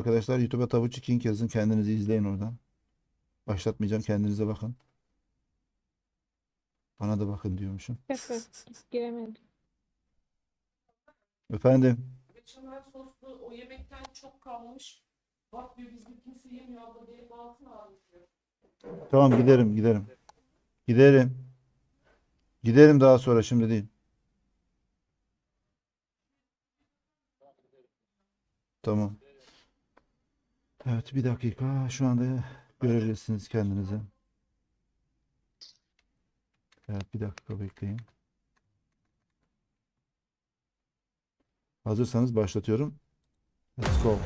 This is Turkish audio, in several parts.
Arkadaşlar YouTube'a Tavuçi King yazın. Kendinizi izleyin oradan. Başlatmayacağım. Kendinize bakın. Bana da bakın diyormuşum. Şaka giremedim. Efendim. Beşamel soslu o yemekten çok kalmış. Bak diyor bizde kimse yemiyor abla diye altın almış diyor. Tamam giderim giderim. Giderim. Giderim daha sonra şimdi değil. Tamam. Evet bir dakika. Şu anda görebilirsiniz kendinizi. Evet bir dakika bekleyin. Hazırsanız başlatıyorum. Let's go.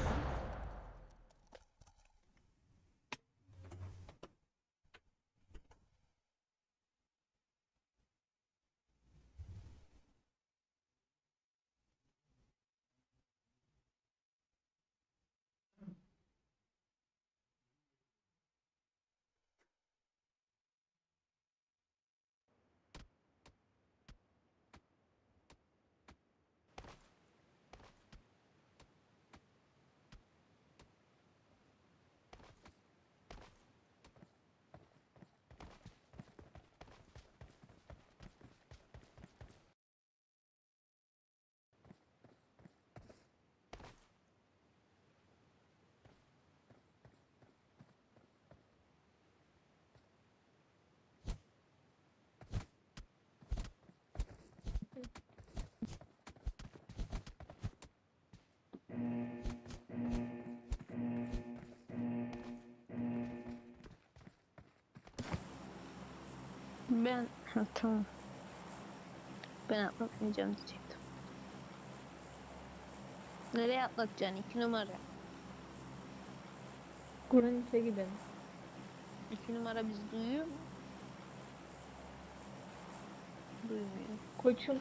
Ben ha, tamam. Ben atlatmayacağım diyecektim. Nereye atlatacaksın? İki numara. Kur'an-ı gidelim. İki numara bizi duyuyor mu? Duymuyor. Koçum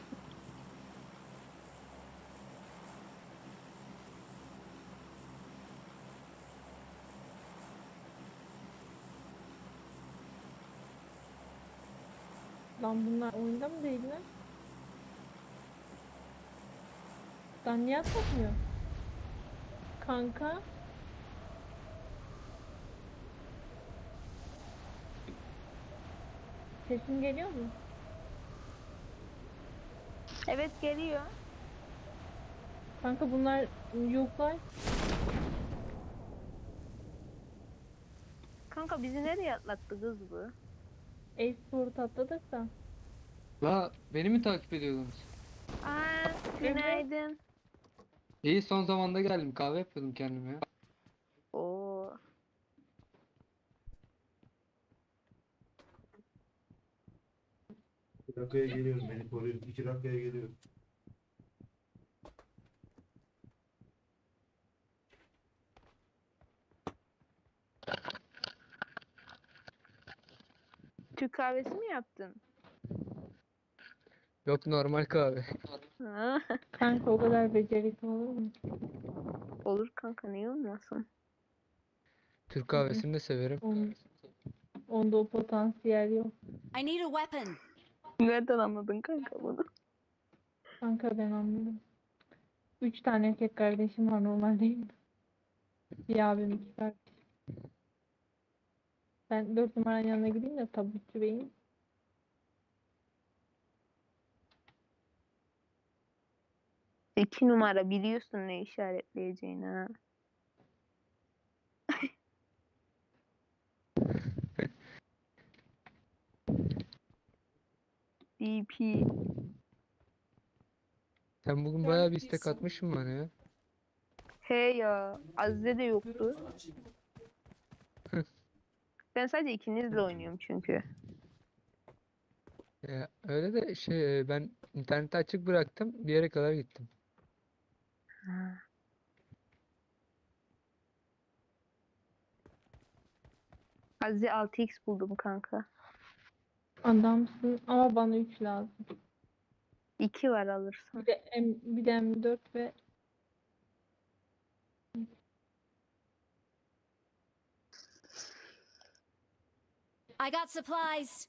Lan bunlar oyunda mı değil mi? Lan niye atlatmıyor? Kanka. Sesim geliyor mu? Evet geliyor. Kanka bunlar yoklar. Kanka bizi nereye atlattı kız bu? E-sport atladık da. La beni mi takip ediyordunuz? Aa, günaydın. İyi son zamanda geldim kahve yapıyordum kendime ya. Oo. Bir dakikaya geliyorum. Beni koruyun. İki dakikaya geliyorum. Türk kahvesi mi yaptın? Yok normal kahve. Ha, Kanka o kadar becerikli olur mu? olur kanka niye olmasın? Türk kahvesini de severim. Onun, onda o potansiyel yok. I need a weapon. Nereden anladın kanka bunu? Kanka ben anladım. Üç tane erkek kardeşim var normal değil mi? Bir abim iki kardeş. Ben dört numaranın yanına gideyim de tabutçu beyim. İki numara biliyorsun ne işaretleyeceğini ha. DP. Sen bugün bayağı bir istek atmışsın bana ya. He ya. Azize de yoktu. Ben sadece ikinizle oynuyorum çünkü. Ya öyle de şey ben interneti açık bıraktım bir yere kadar gittim. Azize 6x buldum kanka. Adamsın ama bana üç lazım. 2 var alırsan. Bir de M, bir de M4 ve I got supplies.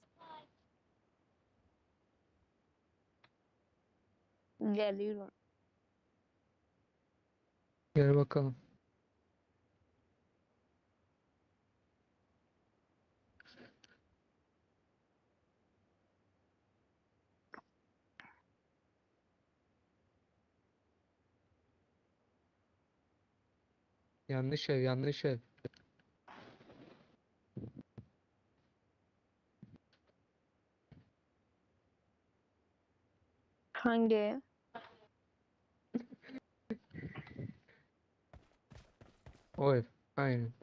Geliyorum. Gel bakalım. Yanlış ev, yanlış ev. Hangi? Hayır. Aynen.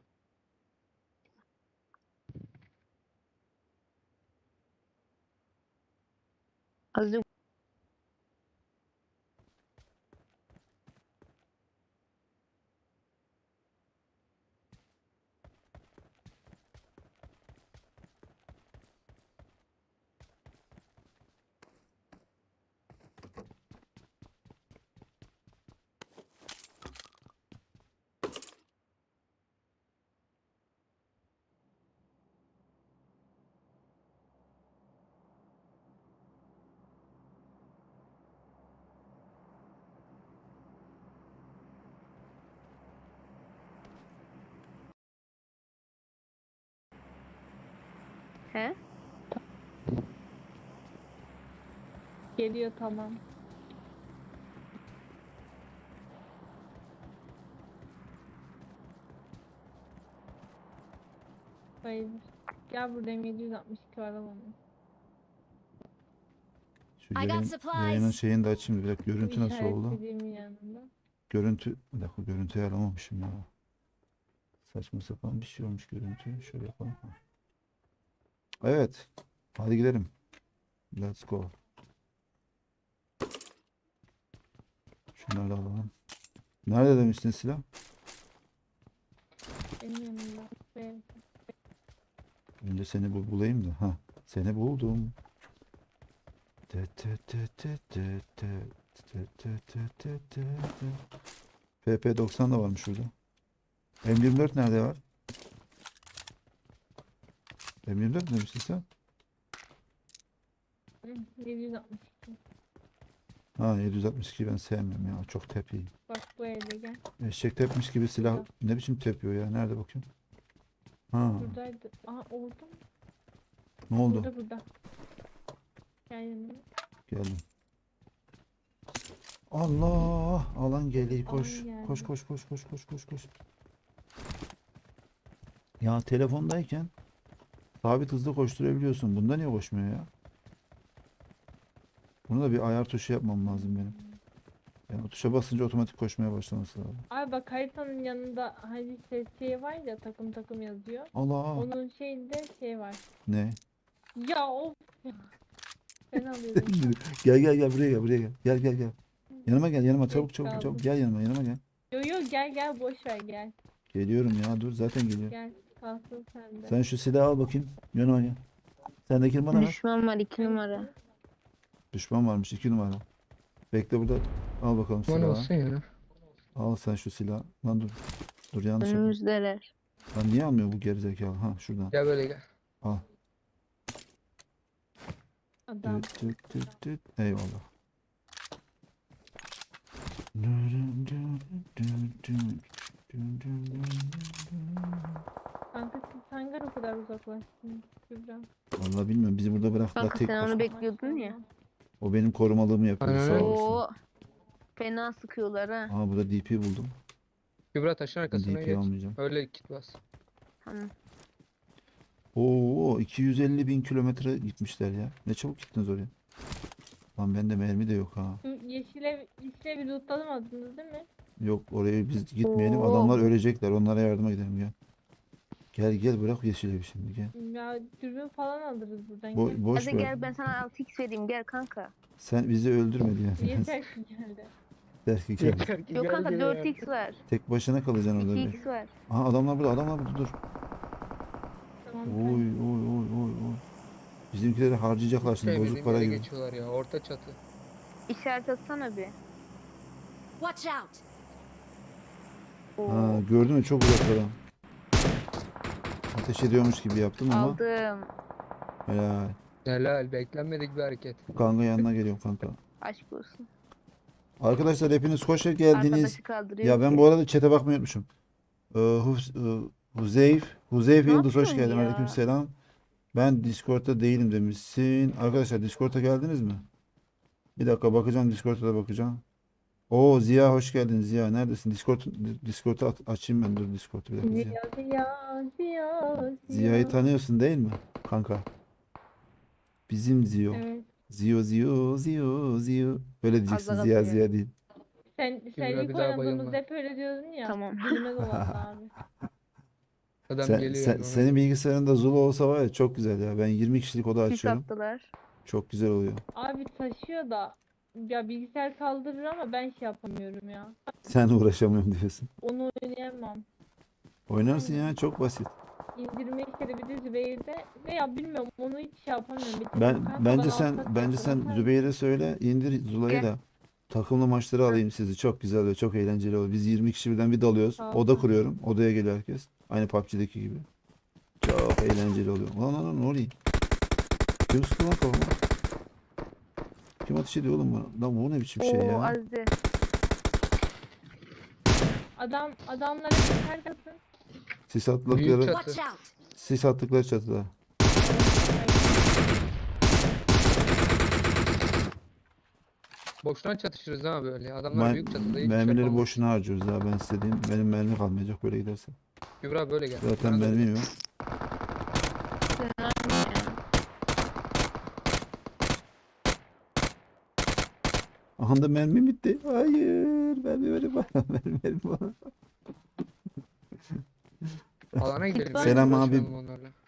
He? Geliyor tamam. Hayır. Gel buradayım 762 var alalım. Şu I got yayın, supplies. yayının şeyini de açayım. Bir dakika görüntü nasıl oldu? İşaretlediğimin yanında. Görüntü, bir dakika görüntüyü alamamışım ya. Saçma sapan bir şey olmuş görüntü. Şöyle yapalım. Ha. Evet. Hadi gidelim. Let's go. Şunları da alalım. Nerede demiştin silah? Benim yanımda. Önce seni bul bulayım da. Ha, seni buldum. Te te te te te te te te te te te te. PP90 da varmış şurada. M24 nerede var? M24 demiştin sen? Hı, 762. Ha 762 ben sevmiyorum ya. Çok tepi. Bak bu evde gel. Eşek tepmiş gibi silah ne biçim tepiyor ya? Nerede bakayım? Ha, Buradaydı. Aa orada mı? ne oldu? Burada burada. Gel yanıma. Geldim. Allah! Alan geliyor. Koş. geldi. Koş koş koş koş koş koş koş. Ya telefondayken sabit hızda koşturabiliyorsun. Bunda niye koşmuyor ya? Bunu da bir ayar tuşu yapmam lazım benim. Yani o tuşa basınca otomatik koşmaya başlaması lazım. Abi bak haritanın yanında hani ses şey var ya takım takım yazıyor. Allah! Onun şeyinde şey var. Ne? Ya of. Ben alıyorum. Gel gel gel buraya gel buraya gel. Gel gel gel. Yanıma gel yanıma çabuk çabuk çabuk gel yanıma yanıma gel. yo yo gel gel boş ver gel. Geliyorum ya dur zaten geliyor. Gel kalsın sende. Sen şu silahı al bakayım. Yanıma gel. Sendekini bana ver. düşman var iki numara. Düşman varmış iki numara. Bekle burada. Al bakalım Aman silahı. olsun ya. Al sen şu silahı. Lan dur. Dur yanlış yaptım. Önümüzdeler. Lan niye almıyor bu gerizekalı? Ha şuradan. Gel böyle gel. Al. Adam. Tüt tüt tüt tüt. Eyvallah. Kanka hangi o kadar uzaklaştın Kübra? Vallahi bilmiyorum. Bizi burada bıraktılar Kanka tek sen onu bekliyordun ya. O benim korumalığımı yapıyor. Sağ olsun. Oo. Fena sıkıyorlar ha. Aa burada DP buldum. Kübra taşın arkasına DP geç. almayacağım. Öyle git bas. Tamam. Oo 250 bin kilometre gitmişler ya. Ne çabuk gittiniz oraya. Lan bende mermi de yok ha. Şu yeşile, yeşile bir lootlamadınız değil mi? Yok oraya biz gitmeyelim. Oo. Adamlar ölecekler. Onlara yardıma gidelim gel. Gel gel bırak yeşilevi şimdi gel. Ya dürbün falan alırız buradan. Bo gel. boş Hadi ver. gel ben sana 6x vereyim gel kanka. Sen bizi öldürme diye. Yeter ki geldi. Belki gel. Yeter ki Yok kanka gel 4x var. Tek başına kalacaksın orada. bir. 2x var. Aha adamlar burada. Adamlar burada. Dur. Tamam. Oy oy oy oy oy. Bizimkileri harcayacaklar şimdi. Bozuk para gibi. geçiyorlar ya. Orta çatı. İşaret atsana bir. Watch out! Ha, gördün mü çok uzaklara. Ateş ediyormuş gibi yaptım ama. Aldım. Helal. Helal. Beklenmedik bir hareket. Kanka yanına geliyorum kanka. Aşk olsun. Arkadaşlar hepiniz hoş geldiniz. Ya ben bu arada chat'e bakmayı unutmuşum. Ee, Huz, Huzeyf, Huzeyf Ne Yıldız hoş geldin. ya? Aleykümselam. Ben Discord'da değilim demişsin. Arkadaşlar Discord'a geldiniz mi? Bir dakika bakacağım Discord'a da bakacağım. Oo Ziya hoş geldin Ziya. Neredesin? Discord Discord'u aç- açayım ben dur Discord'u bir dakika Ziya. Ziya ziya ziya Ziya'yı ziya. tanıyorsun değil mi kanka? Bizim Ziyo. Evet. Ziyo Ziyo Ziyo Ziyo. Böyle diyeceksin Azar Ziya atıyor. Ziya değil. Sen, sen Kübra ilk bir daha oynadığımızda bayılma. hep öyle diyordun ya. Tamam. Abi. Adam Sen, geliyor. sen- senin bilgisayarında Zulu olsa var ya çok güzel ya. Ben 20 kişilik oda Sis açıyorum. attılar. Çok güzel oluyor. Abi taşıyor da ya bilgisayar kaldırır ama ben şey yapamıyorum ya. Sen uğraşamıyorum diyorsun. Onu oynayamam. Oynarsın ya çok basit. İndirme işleri bir de Zübeyir'de ve ya bilmiyorum onu hiç şey yapamıyorum. Bir Ben bence bana sen bence sen sen- Zübeyir'e söyle indir Zula'yı da takımlı maçları alayım sizi. Çok güzel oluyor. Çok eğlenceli oluyor. Biz 20 kişi birden bir dalıyoruz. Ol Oda kuruyorum. Odaya geliyor herkes. Aynı PUBG'deki gibi. Çok eğlenceli oluyor. Lan lan lan ne oluyor? Kim sıktı lan kafama? Kim ateş ediyor oğlum bana? Lan bu ne biçim şey Oo ya? Azize. Adam adamlara çıkartasın. Sis Büyük attıkları, çat- Watch out! sis attıkları çatıda. Boşuna çatışırız ha böyle. Adamlar Ben, büyük çatıda hiç şey mermileri boşuna harcıyoruz ya ben size diyeyim. Benim mermi kalmayacak böyle giderse. Kübra böyle gel. Zaten mermim yok. Sen ya. Aha da mermi bitti. Hayır. Mermi verin bana. Mermi verin bana. Alana gidelim. ya, Selam abi.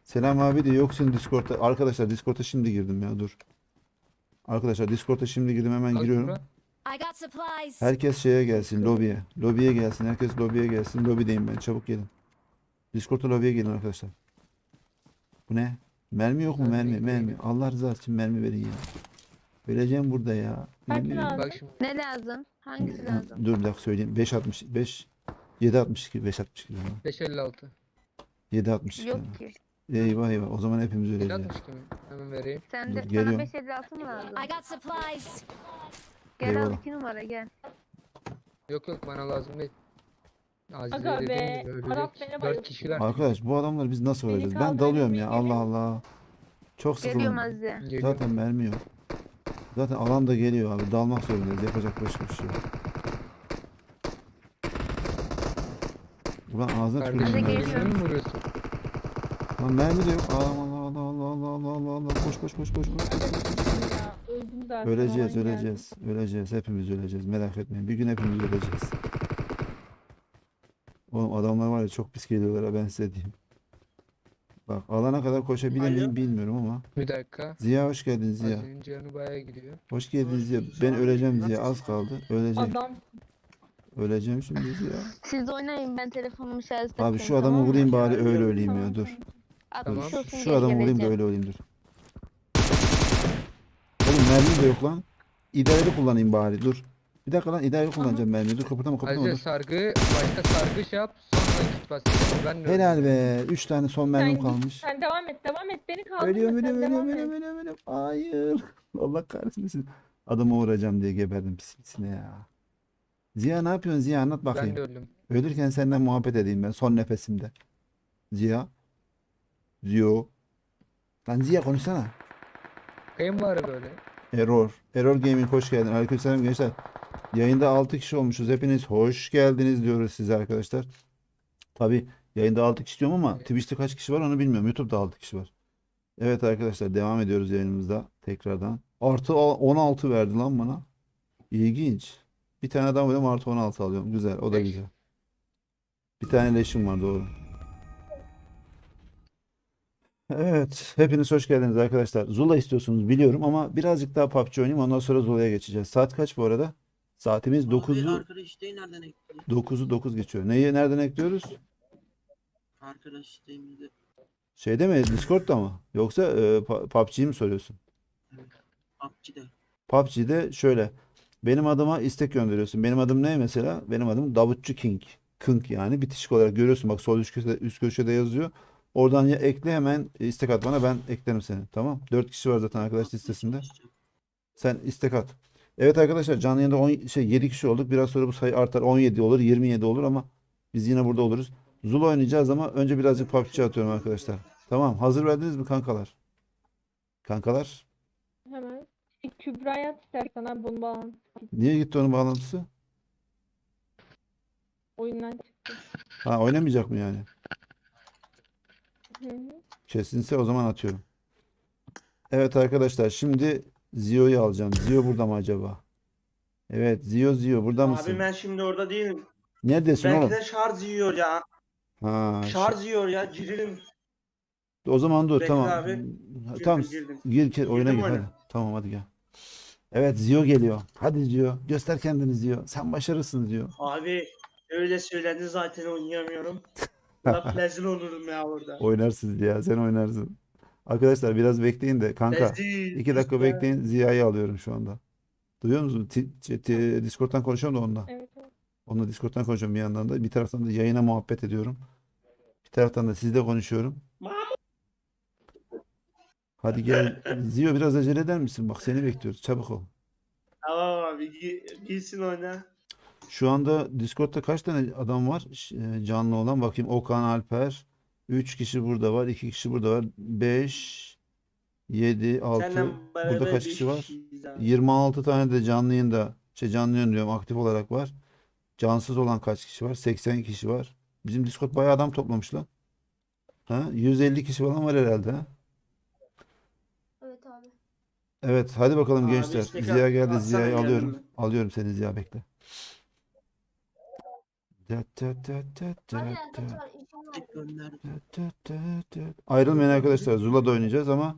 Selam abi de yoksun Discord'da. Arkadaşlar Discord'a şimdi girdim ya dur. Arkadaşlar Discord'a şimdi girdim hemen Al giriyorum. Supplies. Herkes şeye gelsin lobiye. Lobiye gelsin. Herkes lobiye gelsin. Lobideyim ben. Çabuk gelin. Discord'a lobiye gelin arkadaşlar. Bu ne? Mermi yok mu? Mermi Mermi, mermi. Allah rızası için mermi verin ya. Vereceğim burada ya. Kaç lazım? Bak şimdi. Ne lazım? Hangisi lazım? Dur bir dakika söyleyeyim. 5.60 5 7.62 5.62 diyorum. 556. 7.62. Yok ki. Eyvah eyvah. O zaman hepimiz öleceğiz. 762 mi? Hemen vereyim. Sen Dur, de sana geliyorum. 556 mı lazım? I got supplies. Gel al Eyvallah. 2 numara gel. Yok yok bana lazım değil. Azize Aga dediğim be, gibi Arap ölecek. beni 4 bayılttı. kişiler. Arkadaş bu adamlar biz nasıl Beni öleceğiz? Ben kaldırın, dalıyorum ya. Allah Allah. Çok Geliyorum sıkıldım. Azize. Geliyor. Zaten mermi yok. Zaten alan da geliyor abi. Dalmak zorundayız. Yapacak başka bir şey yok. Ulan ağzına Kardeşe tükürüyorum. geliyor. Sen? Lan mermi de yok. Allah Allah Allah Allah Allah Allah Allah. Koş koş koş koş. koş. Ya. Öleceğiz öleceğiz. Öleceğiz. Hepimiz öleceğiz. Merak etmeyin. Bir gün hepimiz öleceğiz. Oğlum adamlar var ya çok pis geliyorlar ha ben size diyeyim. Bak alana kadar koşabilir miyim bilmiyorum ama. Bir dakika. Ziya hoş geldin Ziya. Azize'nin canı bayağı gidiyor. Hoş geldin Ziya. Ben öleceğim Ziya. Az kaldı. Öleceğim. Adam Öleceğim şimdi Ziya. Siz oynayın ben telefonumu şarj Abi edeyim, şu adamı vurayım bari öyle öleyim Tamam, ya dur. tamam. 60 Tamam. olsun Şu geri adamı vurayım da öyle öleyim dur. Oğlum mermi de yok lan. İdareli kullanayım bari dur. Bir dakika lan idareli kullanacağım mermiyi. Dur kıpırdama kıpırdama Azize dur. sargı, başta sargı şey yap. Bas. Ben de Helal be. 3 tane son mermim kalmış. sen devam et devam et beni kaldırma Ölüyorum ölüyorum ölüyorum et. ölüyorum ölüyorum. Hayır. Allah kahretmesin. Adamı vuracağım diye geberdim pis pisine ya. Ziya ne yapıyorsun Ziya anlat Ben bakayım. de öldüm. Ölürken senden muhabbet edeyim ben son nefesimde. Ziya. Ziyo. Lan Ziya konuşsana. Kayın bari böyle. Error. Error Gaming hoş geldin. Aleykümselam gençler. Yayında 6 kişi olmuşuz. Hepiniz hoş geldiniz diyoruz size arkadaşlar. Tabi yayında 6 kişi diyorum ama Twitch'te kaç kişi var onu bilmiyorum. YouTube'da 6 kişi var. Evet arkadaşlar devam ediyoruz yayınımızda tekrardan. Artı o- 16 verdi lan bana. İlginç. Bir tane adam vuruyorum artı 16 alıyorum. Güzel o da güzel. Bir tane leşim var doğru. Evet, hepiniz hoş geldiniz arkadaşlar. Zula istiyorsunuz biliyorum ama birazcık daha PUBG oynayayım ondan sonra Zula'ya geçeceğiz. Saat kaç bu arada? Saatimiz Abi 9'u arkadaş nereden ekliyor? 9'u 9 geçiyor. Neyi nereden ekliyoruz? Arkadaş isteğimizde Şeyde mi? Discord'da mı? Yoksa e, PUBG'yi mi soruyorsun? PUBG'de. PUBG'de şöyle. Benim adıma istek gönderiyorsun. Benim adım ne mesela? Benim adım Davutçu King. King yani bitişik olarak görüyorsun. Bak sol üst köşede, üst köşede yazıyor. Oradan ya ekle hemen istek at bana ben eklerim seni. Tamam. 4 kişi var zaten arkadaş listesinde. Sen istek at. Evet arkadaşlar canlı yayında 10, şey 7 kişi olduk. Biraz sonra bu sayı artar. 17 olur, 27 olur ama biz yine burada oluruz. Zula oynayacağız ama önce birazcık PUBG atıyorum arkadaşlar. Tamam. Hazır verdiniz mi kankalar? Kankalar. Hemen. Kübra'ya at istersen abi bunu bağlan. Niye gitti onun bağlantısı? Oyundan çıktı. Ha oynamayacak mı yani? Hı hı. Kesinse o zaman atıyorum. Evet arkadaşlar şimdi Zio'yu alacağım. Zio burada mı acaba? Evet Zio Zio burada mısın? Abi ben şimdi orada değilim. Neredesin Belki oğlum? de şarj yiyor ya. Ha, Şarj yiyor ya. Girelim. o zaman dur Bekle tamam. abi. Girdim, Tamam girdim. gir ki oyuna Girdim gir hadi. Tamam hadi gel. Evet Zio geliyor. Hadi Zio göster kendini Zio. Sen başarısın Zio. Abi öyle söyledi zaten oynayamıyorum. Laf rezil olurum ya orada. Oynarsın ya sen oynarsın. Arkadaşlar biraz bekleyin de kanka. Rezil. iki dakika işte. bekleyin Ziya'yı alıyorum şu anda. Duyuyor musun? Ti- ti- ti- Discord'dan konuşuyorum da onunla. Evet evet. Onunla Discord'dan konuşuyorum bir yandan da. Bir taraftan da yayına muhabbet ediyorum. Bir taraftan da sizle konuşuyorum. Hadi gel. Zio biraz acele eder misin? Bak seni bekliyoruz. Çabuk ol. Tamam abi gi- girsin oyna. Şu anda Discord'da kaç tane adam var? Ş- e, Canlı olan bakayım. Okan Alper. 3 kişi burada var. 2 kişi burada var. 5 7 6 Senden Burada kaç kişi var? kişiyiz abi. 26 tane de canlı yayında şey canlı yayın diyorum aktif olarak var. Cansız olan kaç kişi var? 80 kişi var. Bizim Discord bayağı adam toplamış lan. Ha? 150 kişi falan var herhalde ha? Evet abi. Evet hadi bakalım Abi gençler. istek Ziya geldi. Ziya'yı alıyorum. ben. Alıyorum seni Ziya bekle. Da, da, da, da, da, Hadi da, kaçar işim var. Tek gönderdim. da, arkadaşlar. Oynayacağız ama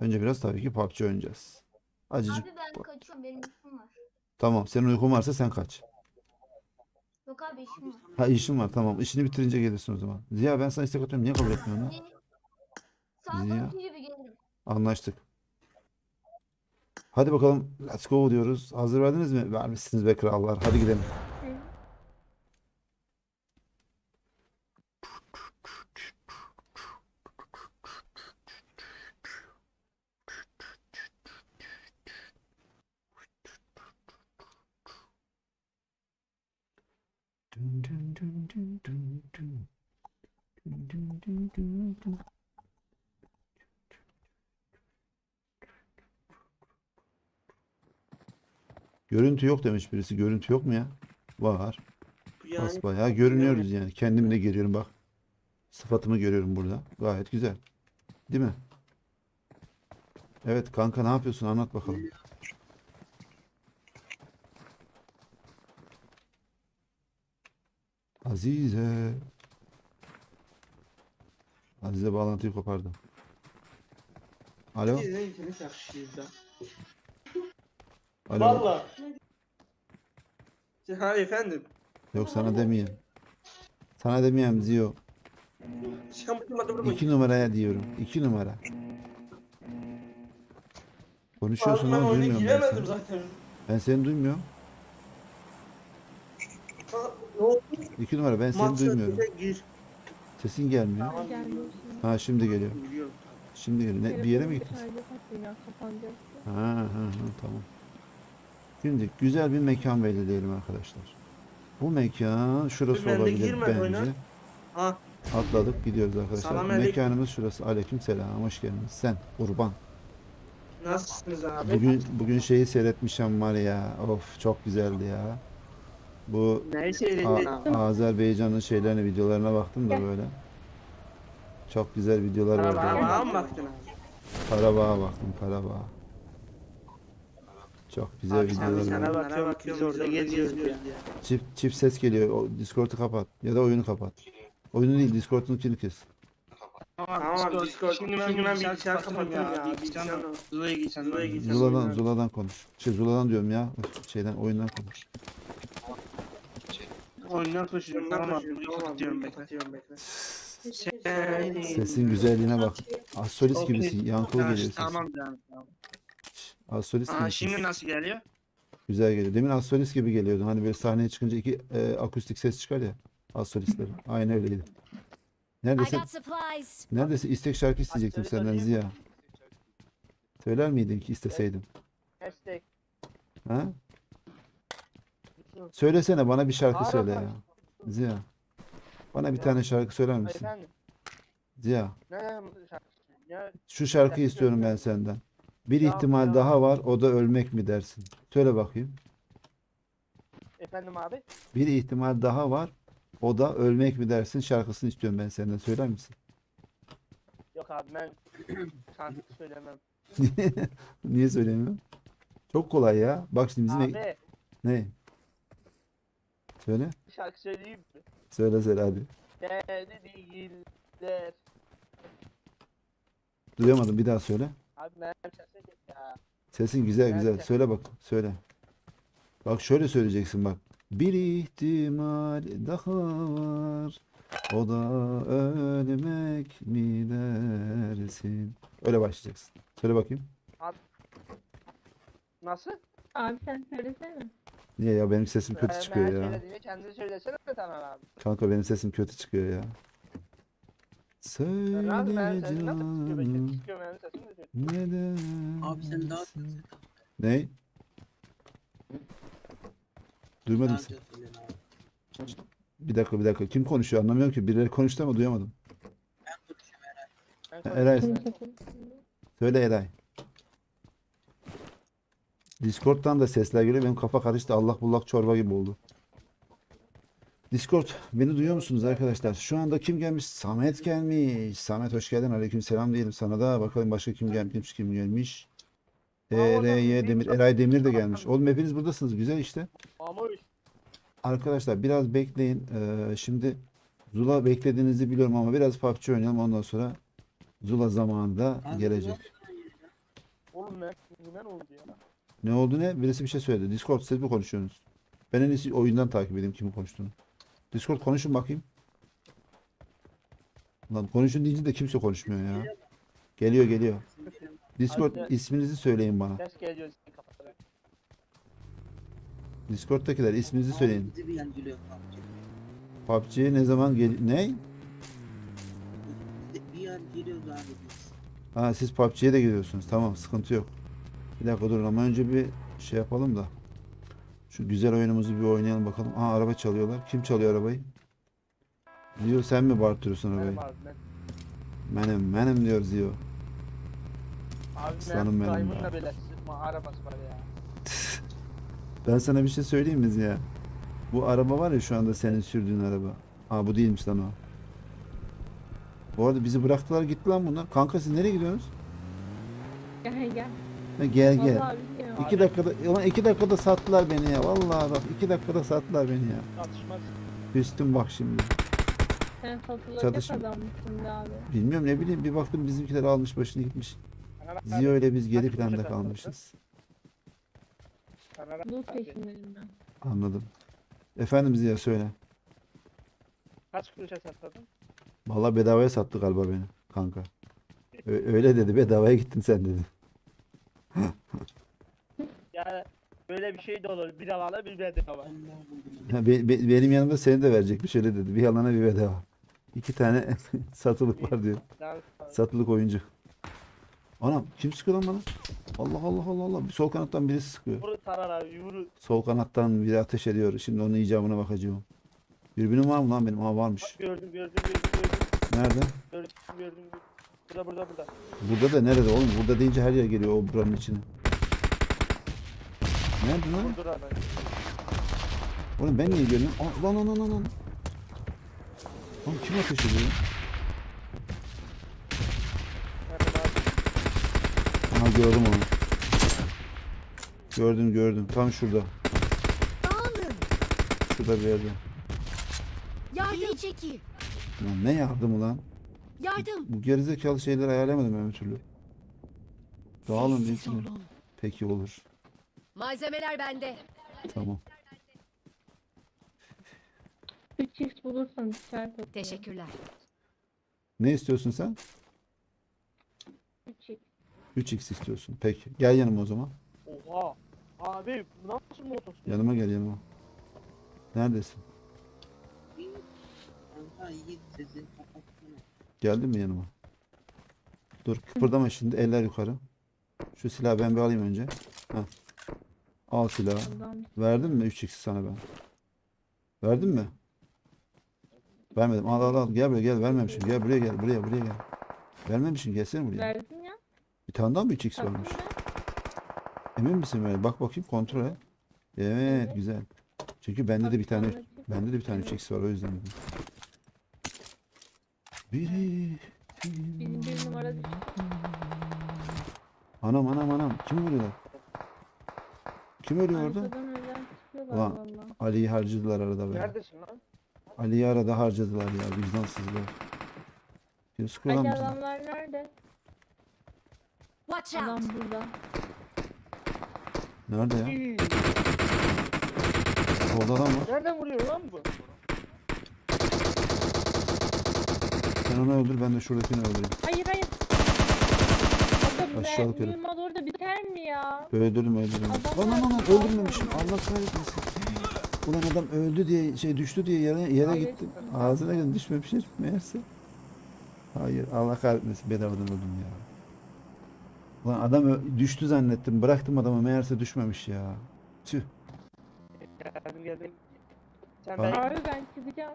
önce biraz tabii ki PUBG oynayacağız. Acıcık. Abi ben kaçıyorum benim işim var. Tamam. Senin uykun varsa sen kaç. Yok abi işim var. Ha işin var tamam. İşini bitirince gelirsin o zaman. Ziya ben sana istek atıyorum. Niye kabul etmiyorsun. Saat Ziya. 12 gibi gelirim. Anlaştık. Hadi bakalım let's go diyoruz. Hazır verdiniz mi? Vermişsiniz be krallar. Hadi gidelim. Görüntü yok demiş birisi. Görüntü yok mu ya? Var. Yani Basbayağı görünüyoruz yani. Kendim de görüyorum bak. Sıfatımı görüyorum burada. Gayet güzel. Değil mi? Evet kanka ne yapıyorsun? Anlat bakalım. Azize. Azize bağlantıyı kopardı. Alo. Alo. Valla. Ha efendim. Yok sana demeyeyim. Sana demeyeyim mı? İki numaraya diyorum. İki numara. Konuşuyorsun ama duymuyorum ben seni. zaten. Ben seni duymuyorum. Ha, ne oldu? İki numara ben seni Maç duymuyorum. gir. Sesin gelmiyor. Tamam. Ha şimdi geliyor. Biliyorum. Şimdi geliyor. Ne, bir yere mi gittin? Ha, ha, ha, tamam. Şimdi güzel bir mekan belirleyelim arkadaşlar. Bu mekan şurası Ben de olabilir girme bence. oyuna. Ha Atladık gidiyoruz arkadaşlar. Selamünaleyküm. Mekanımız şurası. Aleyküm selam. Hoş geldiniz. Sen kurban. nasılsınız abi? Bugün bugün şeyi seyretmişim var ya. Of çok güzeldi ya. Bu seyrettin A- abi? Azerbaycan'ın şeylerine, videolarına baktım da böyle. Çok güzel videolar vardı. Arabaya mı baktın abi? Karabağ'a baktım, Karabağ'a. Çok güzel Abi sen videolar sana var. bakıyorum biz orada geziyoruz ya. Çift, çift ses geliyor. O Discord'u kapat ya da oyunu kapat. Oyunu değil, Discord'unkini kes. Tamam Discord. Şimdi ben bilgisayar kapattım ya. Bilgisayar Zula'ya gitsen. Zula'ya gitsen. Zula'dan, Zula'dan konuş. Şey Zula'dan diyorum ya. Şeyden, oyundan konuş. Oyundan koşuyorum. Bundan Tamam kapatıyorum. abi. Kapatıyorum bekle. Kapatıyorum bekle. Sen- Sesin güzelliğine bak. Asolist Okey. gibisin. Yankılı Ha, geliyor sesin. Tamam canım. Tamam. Aa, gibisin. şimdi nasıl geliyor? Güzel geliyor. Demin Asolist gibi geliyordu. Hani böyle sahneye çıkınca iki e, akustik ses çıkar ya. Asolistlerin. Aynı öyleydi. I Neredeyse got supplies. neredeyse istek şarkı isteyecektim senden Ziya. Söyler miydin ki isteseydim? Hashtag. Ha? Söylesene bana bir şarkı söyle ya. Ziya. Bana bir tane şarkı söyler misin? Efendim. Ziya. Ne ne şarkısı? Ne? Şu şarkıyı istiyorum ben senden. Bir ihtimal daha var, o da ölmek mi dersin? Söyle bakayım. Efendim abi. Bir ihtimal daha var, O da ölmek mi dersin şarkısını istiyorum ben senden. Söyler misin? Yok abi ben şarkı söylemem. Niye söylemiyorum? Çok kolay ya. Bak şimdi bizim... Abi Ne? Söyle. şarkı söyleyeyim mi? Söyle söyle hadi. Değerli değiller. Duyamadım bir daha söyle. Abi ben sesim yok ya. Sesin güzel güzel. Söyle bak. Söyle. Bak şöyle söyleyeceksin bak. Bir ihtimal daha var. O da ölmek mi dersin? Öyle başlayacaksın. Söyle bakayım. Nasıl? Abi sen söylesene. Niye ya benim sesim kötü Ben- çıkıyor ben ya. söylediğimi kendin söylesene de tamam abi. Kanka benim sesim kötü çıkıyor ya. Söyle Ben abi ben sesim nasıl çıkıyor? Canım kötü çıkıyor benim sesim de kötü. neden? Abi sen daha Ne? Duymadım daha seni. söyle abi. Bir dakika bir dakika. Kim konuşuyor anlamıyorum ki. Birileri konuştu ama duyamadım. Ben konuşuyorum herhalde. Ben Ha, Eray söyle Eray. Discord'dan da sesler geliyor. Benim kafa karıştı. Allah bullak çorba gibi oldu. Discord beni duyuyor musunuz arkadaşlar? Şu anda kim gelmiş? Samet gelmiş. Samet hoş geldin. Aleyküm selam diyelim sana da. Bakalım başka kim gelmiş? Kim gelmiş? ERY Demir. Eray Demir de gelmiş. Oğlum hepiniz buradasınız. Güzel işte. Arkadaşlar biraz bekleyin. Ee, şimdi Zula beklediğinizi biliyorum ama biraz PUBG oynayalım. Ondan sonra Zula zamanında gelecek. oğlum ne? Ne oldu ya? Ne oldu ne? Birisi bir şey söyledi. Discord siz mi konuşuyorsunuz? Ben en iyisi oyundan takip edeyim kimin konuştuğunu. Discord konuşun bakayım. Lan konuşun deyince de kimse konuşmuyor ya. Geliyor geliyor. Discord isminizi söyleyin bana. Ses geliyor. Discord'dakiler isminizi söyleyin. Bizi bir PUBG. Ne zaman gel... Ne? Bizi Bir yan geliyoruz abi biz. Ha siz PUBG'ye de giriyorsunuz. Tamam sıkıntı yok. Bir dakika durun ama önce bir şey yapalım da. Şu güzel oyunumuzu bir oynayalım bakalım. Aa araba çalıyorlar. Kim çalıyor arabayı? Diyor sen mi bağırtıyorsun arabayı? Benim abi ben. Benim, benim diyor Zio. Abi Aslanım ben benim Diamond'la ya. bile arabası var ya. Ben sana bir şey söyleyeyim mi Ziya? Bu araba var ya şu anda senin sürdüğün araba. Aa bu değilmiş lan o. Bu arada bizi bıraktılar gitti lan bunlar. Kanka siz nereye gidiyorsunuz? Gel gel. Ha, gel gel. Vallahi bilmiyorum. İki dakikada, ulan iki dakikada sattılar beni ya. Vallahi bak iki dakikada sattılar beni ya. Tartışmaz. Üstüm bak şimdi. Sen satılacak Çatışma- adammışsın be abi. Bilmiyorum ne bileyim bir baktım bizimkiler almış başını gitmiş. Zio ile biz geri planda kalmışız. Loot peşindeyim ben. Anladım. Efendim Ziya söyle. Kaç kuruşa satladın? Vallahi bedavaya sattı galiba beni kanka. Ö- öyle dedi bedavaya gittin sen dedi. Yani böyle bir şey de olur. Bir alana bir bedava. Ha, be- be- benim yanımda seni de verecekmiş öyle dedi. Bir yalana bir bedava. İki tane satılık var diyor. Yani Satılık oyuncu. Anam kim sıkıyor lan bana? Allah Allah Allah Allah. Bir sol kanattan birisi sıkıyor. vuru tarar abi vuru. Sol kanattan biri ateş ediyor. Şimdi onun icabına bakacağım. Dürbünüm var mı lan benim? Aa varmış. Gördüm gördüm gördüm gördüm. Nerede? Gördüm gördüm. Burada burada burada. Burada da nerede oğlum? Burada deyince her yer geliyor o buranın içine. Nerede lan? Vurdur abi. Oğlum ben niye görmüyorum? Aa, lan lan lan lan lan. Lan kim ateş ediyor? Nerede abi? Aha gördüm onu. Gördüm gördüm. Tam şurada. Dağılın. Şurada bir yerde. Yardım çeki. Lan ne yardımı lan? Yardım. Bu gerizekalı şeyleri ayarlamadım ben bir türlü. Dağılın Sessiz değilsin. olun. Peki olur. Malzemeler bende. Tamam. 3 çift bulursan işaret et. Teşekkürler. Ne istiyorsun sen? 3 çift. 3x istiyorsun. Peki. Gel yanıma o zaman. Oha. Abi bu nasıl motosiklet? Yanıma gel yanıma. Neredesin? Kanka iyi sesini Geldin mi yanıma? Dur kıpırdama şimdi eller yukarı. Şu silahı ben bir alayım önce. Heh. Al silahı. Adam. Verdim mi 3x'i sana ben? Verdim mi? Vermedim. Al al al. Gel buraya gel. Vermemişim. Gel buraya gel. Buraya buraya gel. Vermemişim. Gelsene buraya. Verdin ya. Bir tane daha mı 3x Tabii varmış? be. Emin misin böyle? Bak bakayım kontrol et. Evet güzel. Çünkü bende de bir tane Bende de bir tane 3x var o yüzden dedim. Biri Bizim bir numara düştü. Anam anam anam. Kim vuruyorlar? Kim ölüyor orada? Arkadan önden çıkıyorlar Ulan. valla. Ali'yi harcadılar arada be. Neredesin lan? Ali'yi arada harcadılar ya vicdansızlar. Kim sıkıyor lan Ali bizi? adamlar nerede? Watch Adam out. burada. Nerede ya? İyi. Solda adam var. Nereden vuruyor lan bu? Sen onu öldür ben de şuradakini öldüreyim. Hayır hayır. Adam Aşağılık herif. Mühimmat orada biter mi ya? Öldürdüm öldürdüm. Adam Lan lan lan öldürmemişim. Allah kahretmesin. Ulan adam öldü diye şey düştü diye yere, yere gitti. Ağzına geldi düşmemiş herif meğerse. Hayır Allah kahretmesin bedavadan öldüm ya. Ulan adam ö- düştü zannettim. Bıraktım adamı meğerse düşmemiş ya. Tüh. Geldim geldim. Sen ben Abi ben çıkacağım.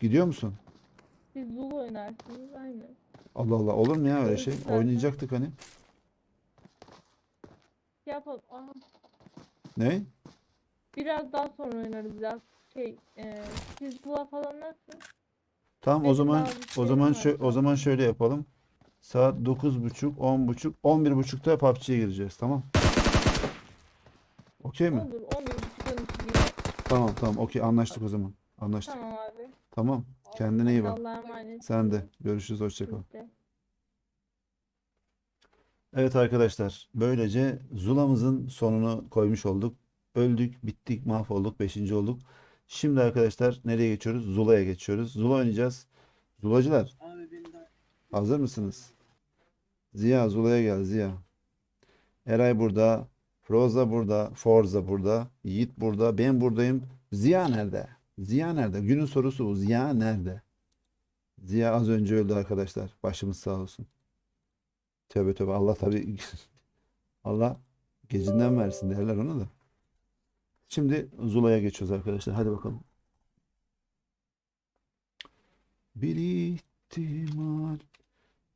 Gidiyor musun? Siz Zulu oynarsınız aynı. Allah Allah olur mu ya öyle şey? Zaten. Oynayacaktık hani. Yapalım. Aha. Ne? Biraz daha sonra oynarız biraz. Şey, e, siz Zula falan nasıl? Tamam o zaman o zaman şö- o zaman şöyle yapalım. Saat 9.30, 10.30, 11.30'da PUBG'ye gireceğiz tamam? Okey mi? Olur, 11 buçuk 12 gibi. Tamam tamam okey anlaştık o zaman. Anlaştık. Tamam abi. Tamam. Kendine iyi bak. Allah'a emanet. Sen de. Görüşürüz hoşça kal. Siz de. Evet arkadaşlar, böylece Zula'mızın sonunu koymuş olduk. Öldük, bittik, mahvolduk, 5. olduk. Şimdi arkadaşlar nereye geçiyoruz? Zula'ya geçiyoruz. Zula oynayacağız. Zulacılar, hazır mısınız? Ziya, Zula'ya gel Ziya. Eray burada, Roza burada, Forza burada, Yiğit burada, ben buradayım. Ziya nerede? Ziya nerede? Günün sorusu bu. Ziya nerede? Ziya az önce öldü arkadaşlar. Başımız sağ olsun. Tövbe tövbe Allah tabii Allah gecinden versin derler ona da. Şimdi Zula'ya geçiyoruz arkadaşlar. Hadi bakalım. Bir ihtimal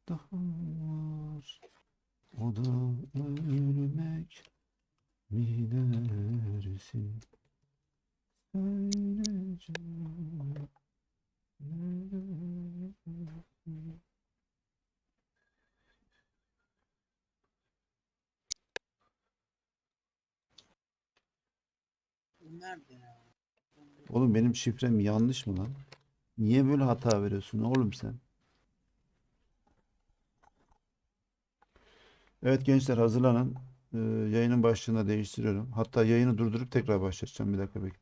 daha var. O da ölmek mi dersin? Oğlum benim şifrem yanlış mı lan? Niye böyle hata veriyorsun oğlum sen? Evet gençler hazırlanın. Ee, yayının başlığını değiştiriyorum. Hatta yayını durdurup tekrar başlatacağım. Bir dakika bekleyin.